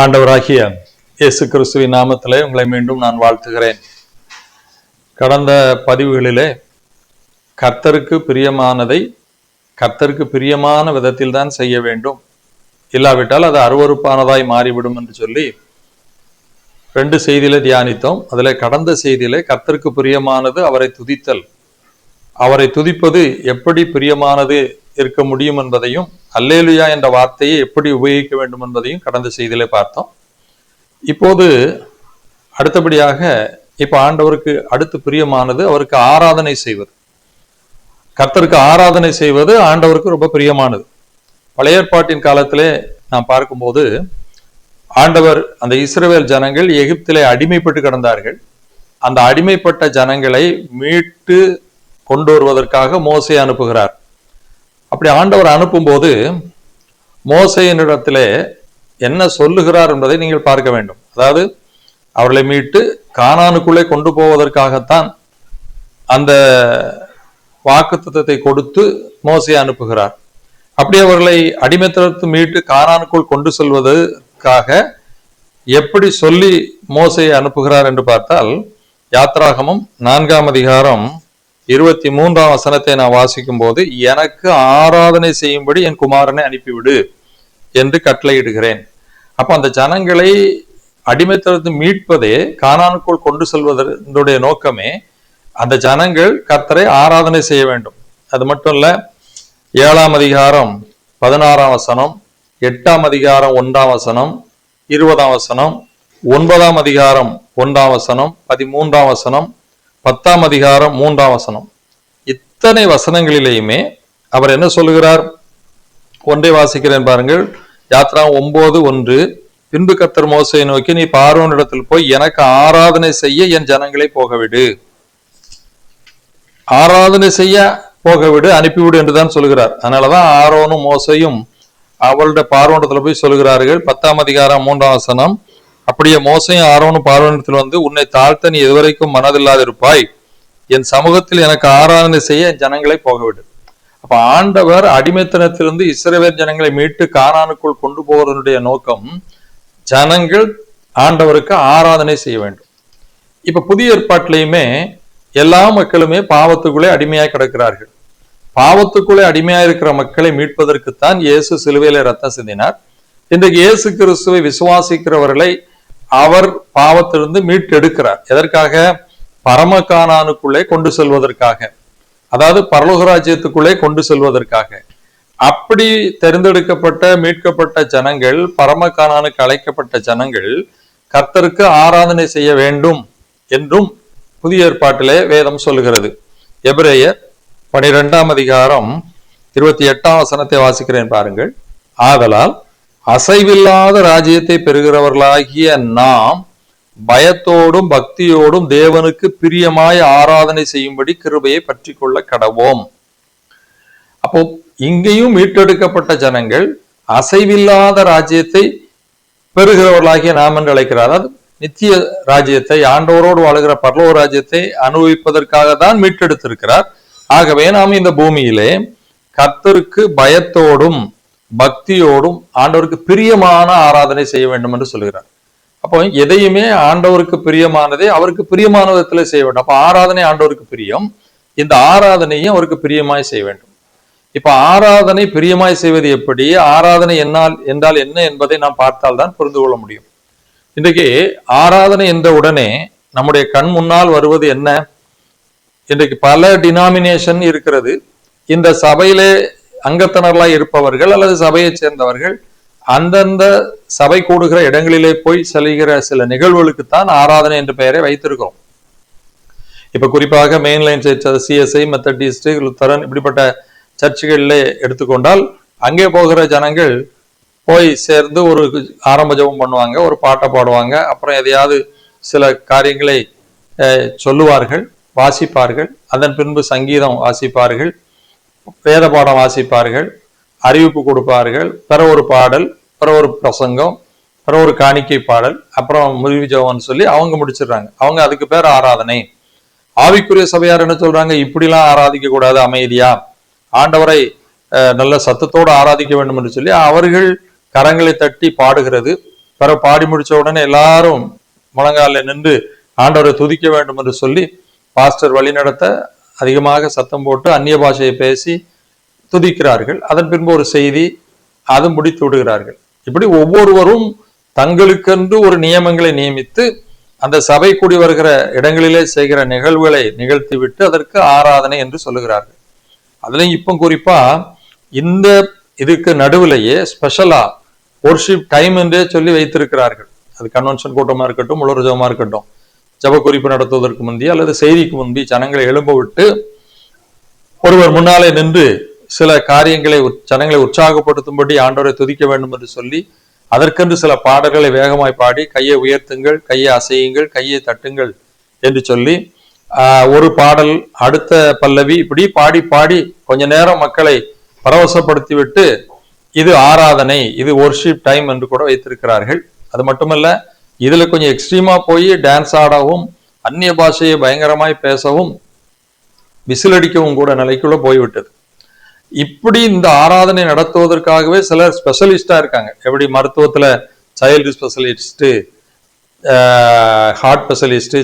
ஆண்டவராகிய இயேசு கிறிஸ்துவின் நாமத்திலே உங்களை மீண்டும் நான் வாழ்த்துகிறேன். கடந்த பதிவுகளிலே கர்த்தருக்கு பிரியமானதை கர்த்தருக்கு பிரியமான விதத்தில் தான் செய்ய வேண்டும். இல்லாவிட்டால் அது அருவருப்பானதாய் மாறிவிடும் என்று சொல்லி ரெண்டு செய்தியில தியானித்தோம். அதில் கடந்த செய்தியிலே கர்த்தருக்கு பிரியமானது அவரை துதித்தல். அவரை துதிப்பது எப்படி பிரியமானது இருக்க முடியும் என்பதையும் அல்லேலுயா என்ற வார்த்தையை எப்படி உபயோகிக்க வேண்டும் என்பதையும் கடந்த செய்தியிலே பார்த்தோம். இப்போது அடுத்தபடியாக இப்போ ஆண்டவருக்கு அடுத்து பிரியமானது அவருக்கு ஆராதனை செய்வது. கர்த்தருக்கு ஆராதனை செய்வது ஆண்டவருக்கு ரொம்ப பிரியமானது. பழைய ஏற்பாட்டின் காலத்திலே நாம் பார்க்கும்போது ஆண்டவர் அந்த இஸ்ரேல் ஜனங்கள் எகிப்திலே அடிமைப்பட்டு கிடந்தார்கள். அந்த அடிமைப்பட்ட ஜனங்களை மீட்டு கொண்டு வருவதற்காக மோசை அனுப்புகிறார். அப்படி ஆண்டவர் அனுப்பும்போது மோசையினிடத்திலே என்ன சொல்லுகிறார் என்பதை நீங்கள் பார்க்க வேண்டும். அதாவது அவர்களை மீட்டு கானானுக்குள்ளே கொண்டு போவதற்காகத்தான் அந்த வாக்குத்தத்தை கொடுத்து மோசையை அனுப்புகிறார். அப்படி அவர்களை அடிமைத்தளத்து மீட்டு காணானுக்குள் கொண்டு செல்வதற்காக எப்படி சொல்லி மோசையை அனுப்புகிறார் என்று பார்த்தால் யாத்ராகமும் நான்காம் அதிகாரம் இருபத்தி மூன்றாம் வசனத்தை நான் வாசிக்கும் போது எனக்கு ஆராதனை செய்யும்படி என் குமாரனை அனுப்பிவிடு என்று கட்டளையிடுகிறேன். அப்ப அந்த ஜனங்களை அடிமைத்தளத்து மீட்பதே காணானுக்குள் கொண்டு செல்வதனுடைய நோக்கமே அந்த ஜனங்கள் கர்த்தரை ஆராதனை செய்ய வேண்டும். அது மட்டும் இல்ல ஏழாம் அதிகாரம் பதினாறாம் வசனம் எட்டாம் அதிகாரம் ஒன்றாம் வசனம் இருபதாம் வசனம் ஒன்பதாம் அதிகாரம் ஒன்றாம் வசனம் பதிமூன்றாம் வசனம் பத்தாம் அதிகாரம் மூன்றாம் வசனம். இத்தனை வசனங்களிலேயுமே அவர் என்ன சொல்லுகிறார்? ஒன்றை வாசிக்கிறேன் பாருங்கள். யாத்ரா ஒன்பது ஒன்று பின்பு கத்தர் மோசையை நோக்கி நீ பார்வோனிடத்தில் போய் எனக்கு ஆராதனை செய்ய என் ஜனங்களை போகவிடு. ஆராதனை செய்ய போகவிடு அனுப்பிவிடு என்றுதான் சொல்கிறார் அதனாலதான் ஆரோனும் மோசையும் அவளுடைய பார்வனத்துல போய் சொல்கிறார்கள் பத்தாம் அதிகாரம் மூன்றாம் வசனம் அப்படியே மோசையும் ஆரோனும் பார்வனத்தில் வந்து உன்னை தாழ்த்த நீ எதுவரைக்கும் மனதில்லாதிருப்பாய். என் சமூகத்தில் எனக்கு ஆராதனை செய்ய என் ஜனங்களை போகவிடு. அப்ப ஆண்டவர் அடிமைத்தனத்திலிருந்து இஸ்ரவேல் ஜனங்களை மீட்டு கானானுக்குள் கொண்டு போவதனுடைய நோக்கம் ஜனங்கள் ஆண்டவருக்கு ஆராதனை செய்ய வேண்டும். இப்ப புதிய ஏற்பாட்டிலையுமே எல்லா மக்களுமே பாவத்துக்குள்ளே அடிமையாக கிடக்கிறார்கள். பாவத்துக்குள்ளே அடிமையா இருக்கிற மக்களை மீட்பதற்குத்தான் இயேசு சிலுவையில ரத்தம் சிந்தினார். இன்றைக்கு இயேசு கிறிஸ்துவை விசுவாசிக்கிறவர்களை அவர் பாவத்திலிருந்து மீட்டெடுக்கிறார். எதற்காக? பரமகானானுக்குள்ளே கொண்டு செல்வதற்காக. அதாவது பரலோகராஜ்யத்துக்குள்ளே கொண்டு செல்வதற்காக. அப்படி தெரிந்தெடுக்கப்பட்ட மீட்கப்பட்ட ஜனங்கள் பரமகானானுக்கு அழைக்கப்பட்ட ஜனங்கள் கர்த்தருக்கு ஆராதனை செய்ய வேண்டும் என்றும் புதிய ஏற்பாட்டிலே வேதம் சொல்லுகிறது. எபிரேயர் பனிரெண்டாம் அதிகாரம் இருபத்தி எட்டாம் வசனத்தை வாசிக்கிறேன் பாருங்கள். ஆதலால் அசைவில்லாத ராஜ்யத்தை பெறுகிறவர்களாகிய நாம் பயத்தோடும் பக்தியோடும் தேவனுக்கு பிரியமாய் ஆராதனை செய்யும்படி கிருபையை பற்றி கொள்ள கடவோம். அப்போ இங்கேயும் மீட்டெடுக்கப்பட்ட ஜனங்கள் அசைவில்லாத ராஜ்யத்தை பெறுகிறவர்களாகிய நாம் என்று அழைக்கிறார். அதாவது நித்திய ராஜ்யத்தை ஆண்டவரோடு வாழுகிற பரலோ ராஜ்யத்தை அனுபவிப்பதற்காக தான் மீட்டெடுத்திருக்கிறார். ஆகவே நாம் இந்த பூமியிலே கர்த்தருக்கு பயத்தோடும் பக்தியோடும் ஆண்டவருக்கு பிரியமான ஆராதனை செய்ய வேண்டும் என்று சொல்கிறார். அப்போ எதையுமே ஆண்டவருக்கு பிரியமானதே அவருக்கு பிரியமான விதத்தில் செய்ய வேண்டும். அப்ப ஆராதனை ஆண்டவருக்கு பிரியம். இந்த ஆராதனையும் அவருக்கு பிரியமாய் செய்ய வேண்டும். இப்ப ஆராதனை பிரியமாய் செய்வது எப்படி? ஆராதனை என்னால் என்றால் என்ன என்பதை நாம் பார்த்தால்தான் புரிந்து கொள்ள முடியும். இன்றைக்கு ஆராதனை என்ற உடனே நம்முடைய கண் முன்னால் வருவது என்ன? இன்றைக்கு பல டினாமினேஷன் இருக்கிறது. இந்த சபையிலே அங்கத்தினர்களாய் இருப்பவர்கள் அல்லது சபையைச் சேர்ந்தவர்கள் அந்தந்த சபை கூடுகிற இடங்களிலே போய் செல்கிற சில நிகழ்வுகளுக்குத்தான் ஆராதனை என்ற பெயரை வைத்திருக்கிறோம். இப்ப குறிப்பாக mainline church CSI Methodist Lutheran இப்படிப்பட்ட சர்ச்சுகளிலே எடுத்துக்கொண்டால் அங்கே போகிற ஜனங்கள் போய் சேர்ந்து ஒரு ஆரம்ப ஜபம் பண்ணுவாங்க ஒரு பாட்டை பாடுவாங்க அப்புறம் எதையாவது சில காரியங்களை அஹ், சொல்லுவார்கள் வாசிப்பார்கள். அதன் பின்பு சங்கீதம் வாசிப்பார்கள். வேத பாடம் வாசிப்பார்கள் அறிவிப்பு கொடுப்பார்கள் பிற ஒரு பாடல் பிற ஒரு பிரசங்கம் பிற ஒரு காணிக்கை பாடல் அப்புறம் முடிவு ஜெபம்னு சொல்லி அவங்க முடிச்சிடுறாங்க. அவங்க அதுக்கு பேர் ஆராதனை. ஆவிக்குரிய சபையார் என்ன சொல்றாங்க? இப்படிலாம் ஆராதிக்க கூடாது அமைதியா? ஆண்டவரை அஹ், நல்ல சத்தத்தோடு ஆராதிக்க வேண்டும் என்று சொல்லி அவர்கள் கரங்களை தட்டி பாடுகிறது. பிற பாடி முடிச்ச உடனே எல்லாரும் முழங்கால நின்று ஆண்டவரை துதிக்க வேண்டும் என்று சொல்லி பாஸ்டர் வழிநடத்த அதிகமாக சத்தம் போட்டு அந்நிய பாஷையை பேசி துதிக்கிறார்கள். அதன் பின்பு ஒரு செய்தி அது முடித்து விடுகிறார்கள். இப்படி ஒவ்வொருவரும் தங்களுக்கென்று ஒரு நியமங்களை நியமித்து அந்த சபை கூடி வருகிற இடங்களிலே செய்கிற நிகழ்வுகளை நிகழ்த்திவிட்டு அதற்கு ஆராதனை என்று சொல்லுகிறார்கள். அதுலேயும் இப்போ குறிப்பா இந்த இதுக்கு நடுவிலேயே ஸ்பெஷலா ஒர்ஷிப் டைம் என்றே சொல்லி வைத்திருக்கிறார்கள். அது கன்வென்ஷன் கூட்டமா இருக்கட்டும் உலர் இருக்கட்டும். ஜப குறிப்பு நடத்துவதற்கு முந்தி அல்லது செய்திக்கு முந்தி ஜனங்களை எழும்ப விட்டு ஒருவர் முன்னாலே நின்று சில காரியங்களை ஜனங்களை உற்சாகப்படுத்தும்படி ஆண்டவரை துதிக்க வேண்டும் என்று சொல்லி அதற்கென்று சில பாடல்களை வேகமாய் பாடி கையை உயர்த்துங்கள் கையை அசையுங்கள் கையை தட்டுங்கள் என்று சொல்லி ஒரு பாடல் அடுத்த பல்லவி இப்படி பாடி பாடி கொஞ்ச நேரம் மக்களை பரவசப்படுத்தி விட்டு இது ஆராதனை இது ஒர்ஷிப் டைம் என்று கூட வைத்திருக்கிறார்கள். அது மட்டுமல்ல இதில் கொஞ்சம் எக்ஸ்ட்ரீமாக போய் டான்ஸ் ஆடவும் அந்நிய பாஷையை பயங்கரமாய் பேசவும் விசிலடிக்கவும் கூட நிலைக்குள்ள போய்விட்டது. இப்படி இந்த ஆராதனை நடத்துவதற்காகவே சிலர் ஸ்பெஷலிஸ்டா இருக்காங்க. எப்படி மருத்துவத்துல child specialist heart specialist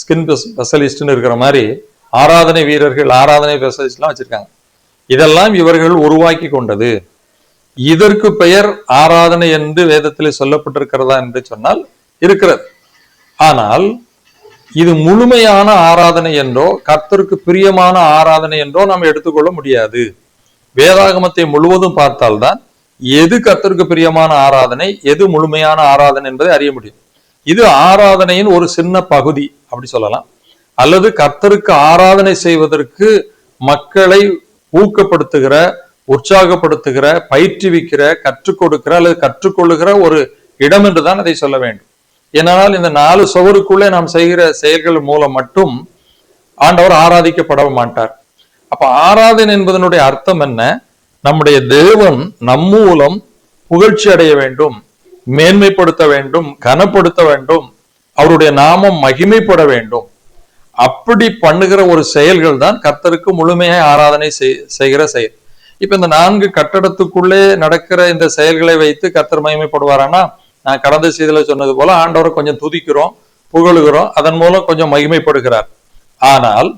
skin ஸ்பெஷலிஸ்ட்னு இருக்கிற மாதிரி ஆராதனை வீரர்கள் ஆராதனை ஸ்பெஷலிஸ்ட்லாம் வச்சிருக்காங்க. இதெல்லாம் இவர்கள் உருவாக்கி கொண்டது. இதற்கு பெயர் ஆராதனை என்று வேதத்தில் சொல்லப்பட்டிருக்கிறதா என்று சொன்னால் இருக்கிறது. ஆனால் இது முழுமையான ஆராதனை என்றோ கர்த்தருக்கு பிரியமான ஆராதனை என்றோ நாம் எடுத்துக்கொள்ள முடியாது. வேதாகமத்தை முழுவதும் பார்த்தால்தான் எது கர்த்தருக்கு பிரியமான ஆராதனை எது முழுமையான ஆராதனை என்பதை அறிய முடியும். இது ஆராதனையின் ஒரு சின்ன பகுதி அப்படி சொல்லலாம். அல்லது கர்த்தருக்கு ஆராதனை செய்வதற்கு மக்களை ஊக்கப்படுத்துகிற உற்சாகப்படுத்துகிற பயிற்றுவிக்கிற கற்றுக் கொடுக்கிற அல்லது கற்றுக்கொள்ளுகிற ஒரு இடம் என்றுதான் அதை சொல்ல வேண்டும். என்னால் இந்த நாலு சுவருக்குள்ளே நாம் செய்கிற செயல்கள் மூலம் மட்டும் ஆண்டவர் ஆராதிக்கப்பட மாட்டார். அப்ப ஆராதனை என்பதனுடைய அர்த்தம் என்ன? நம்முடைய தேவன் நம் மூலம் புகழ்ச்சி அடைய வேண்டும் மேன்மைப்படுத்த வேண்டும் கனப்படுத்த வேண்டும் அவருடைய நாமம் மகிமைப்பட வேண்டும். அப்படி பண்ணுகிற ஒரு செயல்கள் தான் கர்த்தருக்கு முழுமையாய் ஆராதனை செய்- செய்கிற செயல். இப்ப இந்த நான்கு கட்டடத்துக்குள்ளே நடக்கிற இந்த செயல்களை வைத்து கர்த்தர் மகிமைப்படுவாரானா? நான் கடந்த செய்தியில் சொன்னது போல ஆண்டவரை கொஞ்சம் துதிக்கிறோம் புகழுகிறோம் அதன் மூலம் கொஞ்சம் மகிமைப்படுகிறார். ஆனால்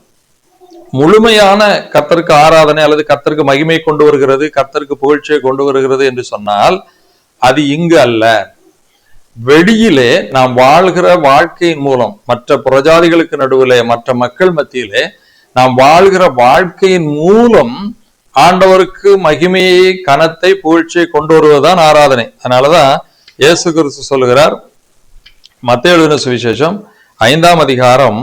முழுமையான கத்தருக்கு ஆராதனை அல்லது கத்தருக்கு மகிமை கொண்டு வருகிறது கத்தருக்கு புகழ்ச்சியை கொண்டு வருகிறது என்று சொன்னால் அது இங்கு அல்ல. வெளியிலே நாம் வாழ்கிற வாழ்க்கையின் மூலம் மற்ற புரஜாதிகளுக்கு நடுவிலே மற்ற மக்கள் மத்தியிலே நாம் வாழ்கிற வாழ்க்கையின் மூலம் ஆண்டவருக்கு மகிமையை கனத்தை புகழ்ச்சியை கொண்டு வருவதுதான் ஆராதனை. அதனாலதான் இயேசு கிறிஸ்து சொல்லுகிறார். மத்திய எழுதின சுவிசேஷம் ஐந்தாம் அதிகாரம்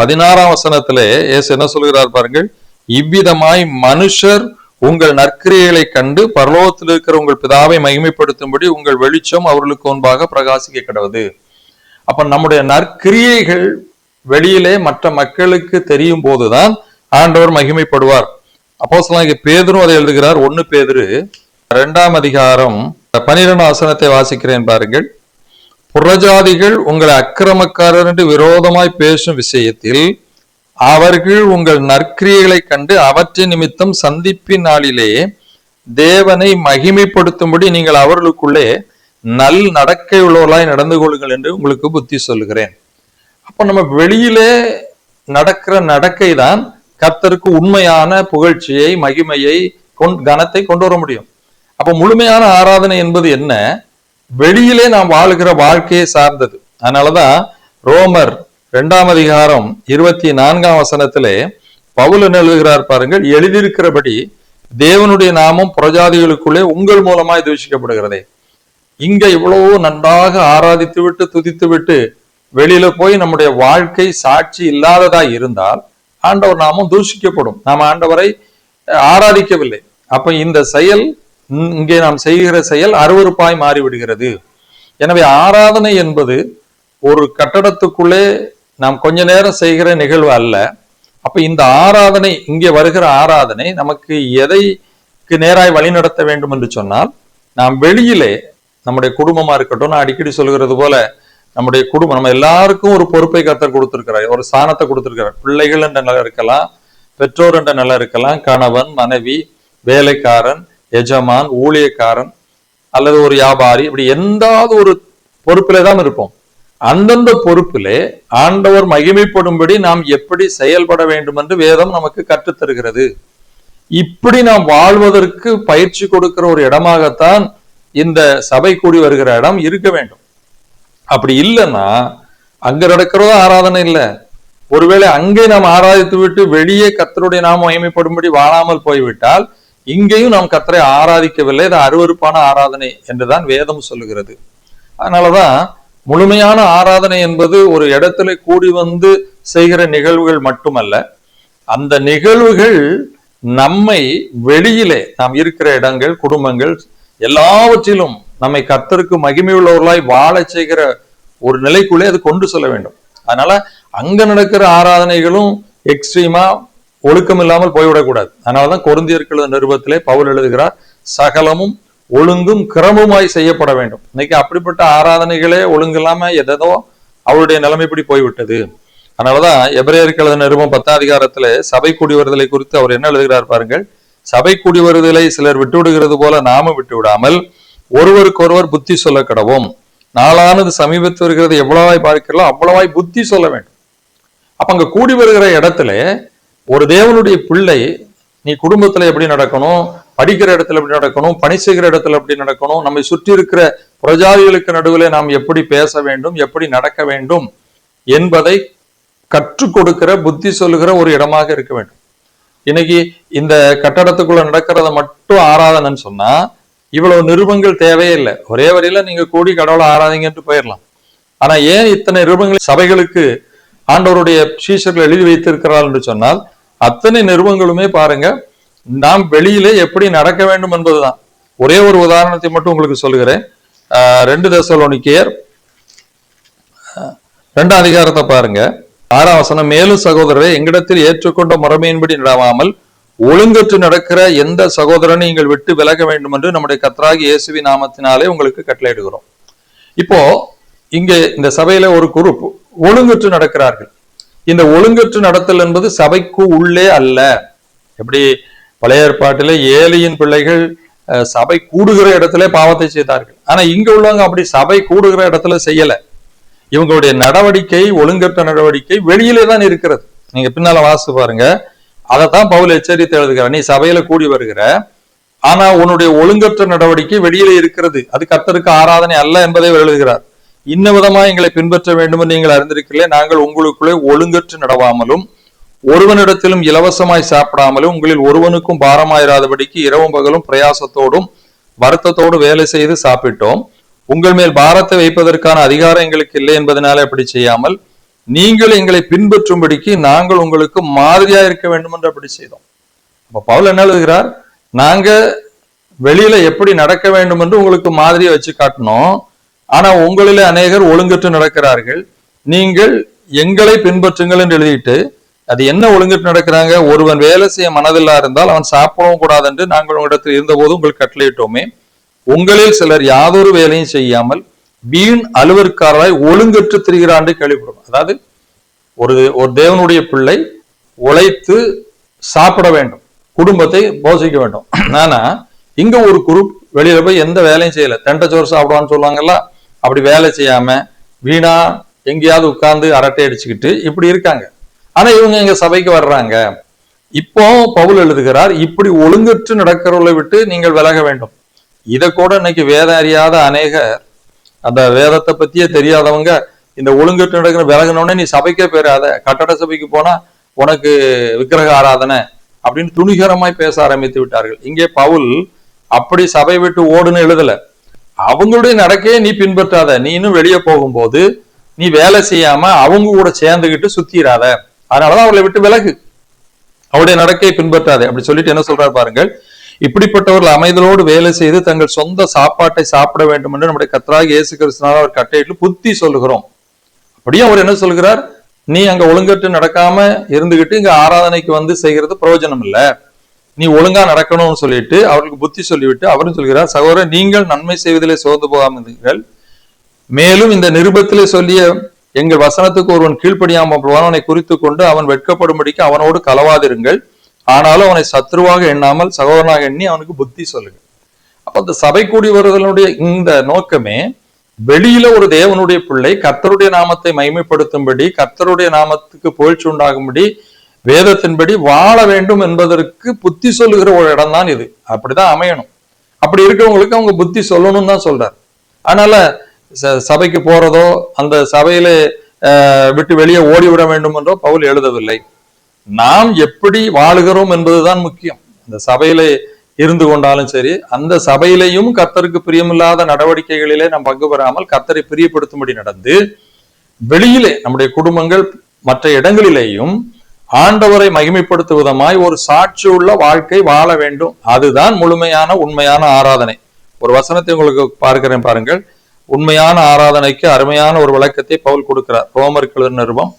பதினாறாம் வசனத்திலே இயேசு என்ன சொல்கிறார் பாருங்கள். இவ்விதமாய் மனுஷர் உங்கள் நற்கிரியைகளை கண்டு பரலோகத்தில் இருக்கிற உங்கள் பிதாவை மகிமைப்படுத்தும்படி உங்கள் வெளிச்சம் அவர்களுக்கு முன்பாக பிரகாசிக்க கிடவது. அப்ப நம்முடைய நற்கிரியைகள் வெளியிலே மற்ற மக்களுக்கு தெரியும் போதுதான் ஆண்டவர் மகிமைப்படுவார். அப்போ பேதரும் அதை எழுதுகிறார். ஒன்னு பேதுரு இரண்டாம் அதிகாரம் பனிரெண்டு வசனத்தை வாசிக்கிறேன் பாருங்கள். புறஜாதிகள் உங்களை அக்கிரமக்காரர் என்று விரோதமாய் பேசும் விஷயத்தில் அவர்கள் உங்கள் நற்கிரியைகளை கண்டு அவற்றின் நிமித்தம் சந்திப்பின் நாளிலே தேவனை மகிமைப்படுத்தும்படி நீங்கள் அவர்களுக்குள்ளே நல் நடக்கை உள்ளவர்களாய் நடந்து கொள்ளுங்கள் என்று உங்களுக்கு புத்தி சொல்லுகிறேன். அப்ப நம்ம வெளியிலே நடக்கிற நடக்கை தான் கத்தருக்கு உண்மையான புகழ்ச்சியை மகிமையை கொண் கனத்தை கொண்டு வர முடியும். அப்ப முழுமையான ஆராதனை என்பது என்ன? வெளியிலே நாம் வாழுகிற வாழ்க்கையை சார்ந்தது. அதனாலதான் ரோமர் இரண்டாம் அதிகாரம் இருபத்தி நான்காம் வசனத்திலே பவுல் என்ன எழுதுகிறார் பாருங்கள் எழுதியிருக்கிறபடி தேவனுடைய நாமம் புரஜாதிகளுக்குள்ளே உங்கள் மூலமாய் தூஷிக்கப்படுகிறதே இங்க இவ்வளவு நன்றாக ஆராதித்து விட்டு துதித்து விட்டு வெளியில போய் நம்முடைய வாழ்க்கை சாட்சி இல்லாததா இருந்தால் ஆண்டவர் நாமம் தூஷிக்கப்படும். நாம் ஆண்டவரை ஆராதிக்கவில்லை. அப்ப இந்த செயல் இங்கே நாம் செய்கிற செயல் அருவருப்பாய் மாறிவிடுகிறது. எனவே ஆராதனை என்பது ஒரு கட்டடத்துக்குள்ளே நாம் கொஞ்ச நேரம் செய்கிற நிகழ்வு அல்ல. அப்ப இந்த ஆராதனை இங்கே வருகிற ஆராதனை நமக்கு எதைக்கு நேராய் வழிநடத்த வேண்டும் என்று சொன்னால் நாம் வெளியிலே நம்முடைய குடும்பமா இருக்கட்டும் நான் அடிக்கடி சொல்கிறது போல நம்முடைய குடும்பம் நம்ம எல்லாருக்கும் ஒரு பொறுப்பை கத்தர் கொடுத்திருக்கிறார். ஒரு ஸ்தானத்தை கொடுத்திருக்கிறார். பிள்ளைகள் என்ற நிலை இருக்கலாம் பெற்றோர் என்ற நிலை இருக்கலாம் கணவன் மனைவி வேலைக்காரன் எஜமான் ஊழியக்காரன் அல்லது ஒரு வியாபாரி இப்படி எந்தாவது ஒரு பொறுப்பிலே தான் இருப்போம். அந்தந்த பொறுப்பிலே ஆண்டவர் மகிமைப்படும்படி நாம் எப்படி செயல்பட வேண்டும் என்று வேதம் நமக்கு கற்றுத் தருகிறது. இப்படி நாம் வாழ்வதற்கு பயிற்சி கொடுக்கிற ஒரு இடமாகத்தான் இந்த சபை கூடி வருகிற இடம் இருக்க வேண்டும். அப்படி இல்லைன்னா அங்க நடக்கிறதோ ஆராதனை இல்லை. ஒருவேளை அங்கே நாம் ஆராதித்து விட்டு வெளியே கத்தருடைய நாம் மகிமைப்படும்படி வாழாமல் போய்விட்டால் இங்கேயும் நாம் கத்தரை ஆராதிக்கவில்லை. இது அருவருப்பான ஆராதனை என்றுதான் வேதம் சொல்லுகிறது. அதனாலதான் முழுமையான ஆராதனை என்பது ஒரு இடத்துல கூடி வந்து செய்கிற நிகழ்வுகள் மட்டுமல்ல அந்த நிகழ்வுகள் நம்மை வெளியிலே நாம் இருக்கிற இடங்கள் குடும்பங்கள் எல்லாவற்றிலும் நம்மை கத்தருக்கு மகிமையுள்ளவர்களாய் வாழ வாழச் செய்கிற ஒரு நிலைக்குள்ளே அது கொண்டு செல்ல வேண்டும். அதனால அங்க நடக்கிற ஆராதனைகளும் எக்ஸ்ட்ரீமா ஒழுக்கம் இல்லாமல் போய்விடக்கூடாது. அதனாலதான் கொருந்தியர்கள் நிருபத்திலே பவுல் எழுதுகிறார் சகலமும் ஒழுங்கும் கிரமமாய் செய்யப்பட வேண்டும். இன்னைக்கு அப்படிப்பட்ட ஆராதனைகளே ஒழுங்கு இல்லாம எதோ அவருடைய நிலைமைப்படி போய்விட்டது. அதனாலதான் எபிரேயர்கள் நிருபம் பத்தாம் அதிகாரத்துல சபை கூடி வருதலை குறித்து அவர் என்ன எழுதுகிறார் பாருங்கள் சபை கூடி வருதலை சிலர் விட்டு விடுகிறது போல நாமும் விட்டு விடாமல் ஒருவருக்கொருவர் புத்தி சொல்ல கடவோம். நாளானது சமீபத்து வருகிறது எவ்வளவாய் பார்க்கிறோம் அவ்வளவாய் புத்தி சொல்ல வேண்டும். அப்ப அங்க கூடி வருகிற இடத்துல ஒரு தேவனுடைய பிள்ளை நீ குடும்பத்துல எப்படி நடக்கணும் படிக்கிற இடத்துல எப்படி நடக்கணும் பணி செய்கிற இடத்துல எப்படி நடக்கணும் நம்மை சுற்றி இருக்கிற பிரஜாதிகளுக்கு நடுவில் நாம் எப்படி பேச வேண்டும் எப்படி நடக்க வேண்டும் என்பதை கற்றுக் கொடுக்கிற புத்தி சொல்லுகிற ஒரு இடமாக இருக்க வேண்டும். இன்னைக்கு இந்த கட்டடத்துக்குள்ள நடக்கிறத மட்டும் ஆராதனைன்னு சொன்னா இவ்வளவு நிருபங்கள் தேவையே இல்லை. ஒரே வரியில நீங்க கூடி கடவுளை ஆராதிங்கன்ட்டு போயிடலாம். ஆனா ஏன் இத்தனை நிருபங்கள் சபைகளுக்கு ஆண்டவருடைய சீஷர்கள் எழுதி வைத்திருக்கிறார் என்று சொன்னால் அத்தனை நிறுவனங்களுமே பாருங்க நாம் வெளியிலே எப்படி நடக்க வேண்டும் என்பதுதான். ஒரே ஒரு உதாரணத்தை மட்டும் உங்களுக்கு சொல்லுகிறேன். ரெண்டு தசலோனிக்கேயர் ரெண்டாம் அதிகாரத்தை பாருங்க. ஆறாம் வசனம் மேலும் சகோதரரை எங்களிடத்தில் ஏற்றுக்கொண்ட முறைமையின்படி நடவாமல் ஒழுங்கற்று நடக்கிற எந்த சகோதரனை நீங்கள் விட்டு விலக வேண்டும் என்று நம்முடைய கத்ராகி இயேசுவி நாமத்தினாலே உங்களுக்கு கட்டளையிடுகிறோம். இப்போ இங்கே இந்த சபையில ஒரு குரூப் ஒழுங்கற்று நடக்கிறார்கள். இந்த ஒழுங்கற்று நடத்தல் என்பது சபைக்கு உள்ளே அல்ல. எப்படி பழைய ஏற்பாட்டிலே ஏழையின் பிள்ளைகள் சபை கூடுகிற இடத்துல பாவத்தை செய்தார்கள். ஆனா இங்க உள்ளவங்க அப்படி சபை கூடுகிற இடத்துல செய்யல. இவங்களுடைய நடவடிக்கை ஒழுங்கற்ற நடவடிக்கை வெளியிலே தான் இருக்கிறது. நீங்க பின்னால வாசித்து பாருங்க. அதைத்தான் பவுல் எச்சரித்து எழுதுகிற நீ சபையில கூடி வருகிற ஆனா உன்னுடைய ஒழுங்கற்ற நடவடிக்கை வெளியிலே இருக்கிறது. அது கர்த்தருக்கு ஆராதனை அல்ல என்பதை எழுதுகிறார். இன்ன விதமா எங்களை பின்பற்ற வேண்டும் நீங்கள் அறிந்திருக்கிறீர்களே நாங்கள் உங்களுக்குள்ளே ஒழுங்கற்று நடவாமலும் ஒருவனிடத்திலும் இலவசமாய் சாப்பிடாமலும் உங்களில் ஒருவனுக்கும் பாரமாயிராதபடிக்கு இரவும் பகலும் பிரயாசத்தோடும் வருத்தத்தோடு வேலை செய்து சாப்பிட்டோம். உங்கள் மேல் பாரத்தை வைப்பதற்கான அதிகாரம் எங்களுக்கு இல்லை என்பதனால அப்படி செய்யாமல் நீங்கள் எங்களை பின்பற்றும்படிக்கு நாங்கள் உங்களுக்கு மாதிரியா இருக்க வேண்டும் என்று அப்படி செய்தோம். அப்ப பவுல் என்ன எழுதுகிறார்? நாங்க வெளியில எப்படி நடக்க வேண்டும் என்று உங்களுக்கு மாதிரியை வச்சு காட்டினோம். ஆனா உங்களில் அநேகர் ஒழுங்கற்று நடக்கிறார்கள். நீங்கள் எங்களை பின்பற்றுங்கள் என்று எழுதிட்டு அது என்ன ஒழுங்கிட்டு நடக்கிறாங்க? ஒருவன் வேலை செய்ய மனதில்லா இருந்தால் அவன் சாப்பிடவும் கூடாது என்று நாங்கள் உங்களிடத்தில் இருந்தபோது உங்களுக்கு கட்டளையிட்டோமே. உங்களில் சிலர் யாதொரு வேலையும் செய்யாமல் வீண் அலுவற்காரராய் ஒழுங்கற்று திரிகிறாண்டு கேள்விப்படும். அதாவது ஒரு ஒரு தேவனுடைய பிள்ளை உழைத்து சாப்பிட வேண்டும். குடும்பத்தை போஷிக்க வேண்டும். ஆனா இங்க ஒரு குரூப் வெளியில போய் எந்த வேலையும் செய்யல. தெண்டச்சோறு சாப்பிடுவான்னு சொல்லுவாங்கல்ல? அப்படி வேலை செய்யாம வீணா எங்கேயாவது உட்கார்ந்து அரட்டை அடிச்சுக்கிட்டு இப்படி இருக்காங்க. ஆனா இவங்க எங்க சபைக்கு வர்றாங்க. இப்போ பவுல் எழுதுகிறார் இப்படி ஒழுங்கற்று நடக்கிறவர்களை விட்டு நீங்கள் விலக வேண்டும். இதை கூட இன்னைக்கு வேதம் அறியாத அநேகர் அந்த வேதத்தை பத்தியே தெரியாதவங்க இந்த ஒழுங்கற்று நடக்கிற விலகினோடனே நீ சபைக்கே போயிடாத கட்டட சபைக்கு போனா உனக்கு விக்கிரக ஆராதனை அப்படின்னு துணிகரமாய் பேச ஆரம்பித்து விட்டார்கள். இங்கே பவுல் அப்படி சபை விட்டு ஓடுன்னு எழுதல. அவங்களுடைய நடக்கையே நீ பின்பற்றாத. நீ இன்னும் வெளியே போகும்போது நீ வேலை செய்யாம அவங்க கூட சேர்ந்துகிட்டு சுத்திராத. அதனாலதான் அவளை விட்டு விலகு. அவருடைய நடக்கையை பின்பற்றாதே. அப்படி சொல்லிட்டு என்ன சொல்றாரு பாருங்கள். இப்படிப்பட்டவர்கள் அமைதலோடு வேலை செய்து தங்கள் சொந்த சாப்பாட்டை சாப்பிட வேண்டும் என்று நம்முடைய கத்தராக இயேசு கிறிஸ்துனால அவர் கட்டையிட்டு புத்தி சொல்லுகிறோம். அப்படியே அவர் என்ன சொல்கிறார்? நீ அங்க ஒழுங்கற்று நடக்காம இருந்துகிட்டு இங்க ஆராதனைக்கு வந்து செய்கிறது பிரயோஜனம் இல்ல நீ ஒழுங்கா நடக்கணும்னு சொல்லிட்டு அவர்களுக்கு புத்தி சொல்லிவிட்டு அவரும் சொல்கிறார் சகோதரர் நீங்கள் நன்மை செய்வதிலே சோர்ந்து போகாமல் மேலும் இந்த நிருபத்திலே சொல்லிய எங்கள் வசனத்துக்கு ஒருவன் கீழ்ப்படியாமல் அவனை குறித்து கொண்டு அவன் வெட்கப்படும்படிக்கு அவனோடு கலவாதிருங்கள் ஆனாலும் அவனை சத்ருவாக எண்ணாமல் சகோதரனாக எண்ணி அவனுக்கு புத்தி சொல்லுங்க அப்ப அந்த சபை கூடி வருதலுடைய இந்த நோக்கமே வெளியில ஒரு தேவனுடைய பிள்ளை கர்த்தருடைய நாமத்தை மைமைப்படுத்தும்படி கர்த்தருடைய நாமத்துக்கு புகழ்ச்சி உண்டாகும்படி வேதத்தின்படி வாழ வேண்டும் என்பதற்கு புத்தி சொல்லுகிற ஒரு இடம் தான் இது. அப்படிதான் அமையணும். அப்படி இருக்கிறவங்களுக்கு அவங்க புத்தி சொல்லணும்னு தான் சொல்றார். அதனால ச- சபைக்கு போறதோ அந்த சபையில அஹ், விட்டு வெளியே ஓடிவிட வேண்டும் என்றோ பவுல் எழுதவில்லை. நாம் எப்படி வாழுகிறோம் என்பதுதான் முக்கியம். இந்த சபையில இருந்து கொண்டாலும் சரி அந்த சபையிலையும் கர்த்தருக்கு பிரியமில்லாத நடவடிக்கைகளிலே நாம் பங்கு பெறாமல் கத்தரை பிரியப்படுத்தும்படி நடந்து வெளியிலே நம்முடைய குடும்பங்கள் மற்ற இடங்களிலேயும் ஆண்டவரை மகிமைப்படுத்தும் விதமாய் ஒரு சாட்சி உள்ள வாழ்க்கை வாழ வேண்டும். அதுதான் முழுமையான உண்மையான ஆராதனை. ஒரு வசனத்தை உங்களுக்கு பார்க்கிறேன் பாருங்கள். உண்மையான ஆராதனைக்கு அருமையான ஒரு விளக்கத்தை பவுல் கொடுக்கிறார். ரோமர்கள் நிருபம்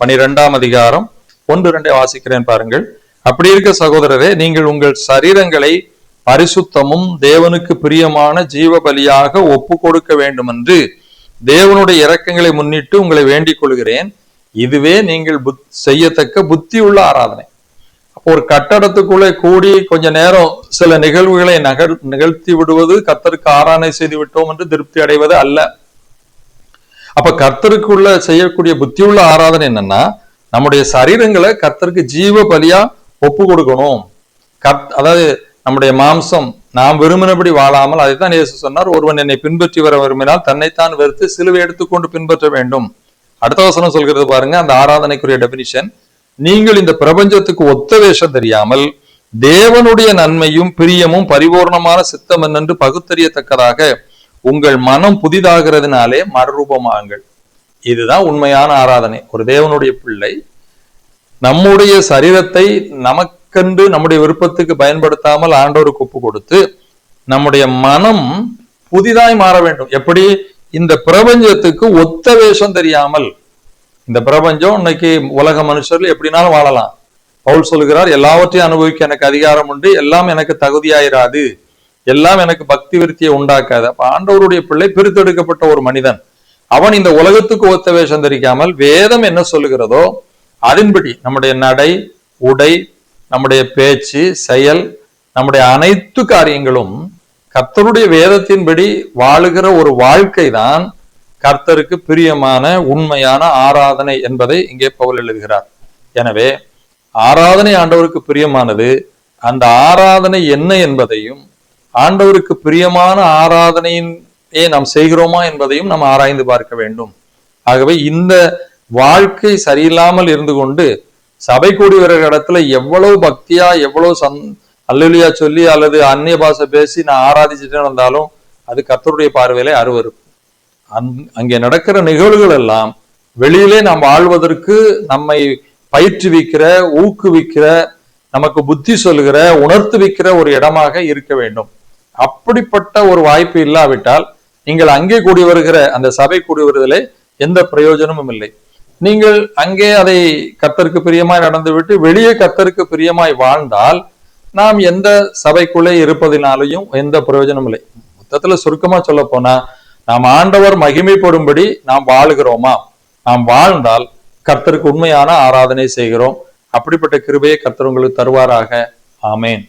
பனிரெண்டாம் அதிகாரம் ஒன்று ரெண்டை வாசிக்கிறேன் பாருங்கள். அப்படி இருக்க சகோதரரே நீங்கள் உங்கள் சரீரங்களை பரிசுத்தமும் தேவனுக்கு பிரியமான ஜீவ பலியாக ஒப்பு கொடுக்க வேண்டும் என்று தேவனுடைய இறக்கங்களை முன்னிட்டு உங்களை வேண்டிக் கொள்கிறேன். இதுவே நீங்கள் புத் செய்யத்தக்க புத்தி உள்ள ஆராதனை. அப்போ ஒரு கட்டடத்துக்குள்ளே கூடி கொஞ்ச நேரம் சில நிகழ்வுகளை நகர் நிகழ்த்தி விடுவது கர்த்தருக்கு ஆராதனை செய்து விட்டோம் என்று திருப்தி அடைவது அல்ல. அப்ப கர்த்தருக்குள்ள செய்யக்கூடிய புத்தியுள்ள ஆராதனை என்னன்னா நம்முடைய சரீரங்களை கர்த்தருக்கு ஜீவ பலியா ஒப்பு கொடுக்கணும். கத் அதாவது நம்முடைய மாம்சம் நாம் விரும்பினபடி வாழாமல் அதைத்தான் இயேசு சொன்னார் ஒருவன் என்னை பின்பற்றி வர விரும்பினால் தன்னைத்தான் வெறுத்து சிலுவை எடுத்துக்கொண்டு பின்பற்ற வேண்டும். அடுத்த வசனம் சொல்கிறது பாருங்க அந்த ஆராதனைக்குரிய டெபினிஷன் நீங்கள் இந்த பிரபஞ்சத்துக்கு ஒத்த வேஷம் தெரியாமல் தேவனுடைய நன்மையும் பிரியமும் பரிபூர்ணமான சித்தம் என்னென்று பகுத்தறியத்தக்கதாக உங்கள் மனம் புதிதாகிறதுனாலே மறுரூபமாகுங்கள். இதுதான் உண்மையான ஆராதனை. ஒரு தேவனுடைய பிள்ளை நம்முடைய சரீரத்தை நமக்கென்று நம்முடைய விருப்பத்துக்கு பயன்படுத்தாமல் ஆண்டோருக்கு ஒப்பு கொடுத்து நம்முடைய மனம் புதிதாய் மாற வேண்டும். எப்படி? இந்த பிரபஞ்சத்துக்கு ஒத்த வேஷம் தெரியாமல் இந்த பிரபஞ்சம் இன்னைக்கு உலக மனுஷர்கள் எப்படினாலும் வாழலாம். பவுல் சொல்கிறார் எல்லாவற்றையும் அனுபவிக்க எனக்கு அதிகாரம் உண்டு எல்லாம் எனக்கு தகுதியாயிராது. எல்லாம் எனக்கு பக்தி விருத்தியை உண்டாக்காது. அப்ப ஆண்டவருடைய பிள்ளை பிரித்தெடுக்கப்பட்ட ஒரு மனிதன். அவன் இந்த உலகத்துக்கு ஒத்த வேஷம் தரிக்காமல் வேதம் என்ன சொல்லுகிறதோ அதன்படி நம்முடைய நடை உடை நம்முடைய பேச்சு செயல் நம்முடைய அனைத்து காரியங்களும் கர்த்தருடைய வேதத்தின்படி வாழுகிற ஒரு வாழ்க்கை தான் கர்த்தருக்கு பிரியமான உண்மையான ஆராதனை என்பதை இங்கே பவுல் எழுதுகிறார். எனவே ஆராதனை ஆண்டவருக்கு பிரியமானது அந்த ஆராதனை என்ன என்பதையும் ஆண்டவருக்கு பிரியமான ஆராதனையே நாம் செய்கிறோமா என்பதையும் நாம் ஆராய்ந்து பார்க்க வேண்டும். ஆகவே இந்த வாழ்க்கை சரியில்லாமல் இருந்து கொண்டு சபை கூடி இடத்துல எவ்வளவு பக்தியா எவ்வளவு சந் அல்லலியா சொல்லி அல்லது அந்நிய பாஷை பேசி நான் ஆராதிச்சுட்டே வந்தாலும் அது கர்த்தருடைய பார்வையிலே அருவறுப்பு அங்கே நடக்கிற நிகழ்வுகள் எல்லாம் வெளியிலே நாம் வாழ்வதற்கு நம்மை பயிற்றுவிக்கிற ஊக்குவிக்கிற நமக்கு புத்தி சொல்கிற உணர்த்து வைக்கிற ஒரு இடமாக இருக்க வேண்டும். அப்படிப்பட்ட ஒரு வாய்ப்பு இல்லாவிட்டால் நீங்கள் அங்கே கூடி வருகிற அந்த சபை கூடி வருதலே எந்த பிரயோஜனமும் இல்லை. நீங்கள் அங்கே அதை கத்தருக்கு பிரியமாய் நடந்துவிட்டு வெளியே கத்தருக்கு பிரியமாய் வாழ்ந்தால் நாம் எந்த சபைக்குள்ளே இருப்பதினாலையும் எந்த பிரயோஜனமும் இல்லை. மொத்தத்துல சுருக்கமா சொல்ல போனா நாம் ஆண்டவர் மகிமைப்படும்படி நாம் வாழுகிறோமா? நாம் வாழ்ந்தால் கர்த்தருக்கு உண்மையான ஆராதனை செய்கிறோம். அப்படிப்பட்ட கிருபையை கர்த்தர் உங்களுக்கு தருவாராக. ஆமேன்.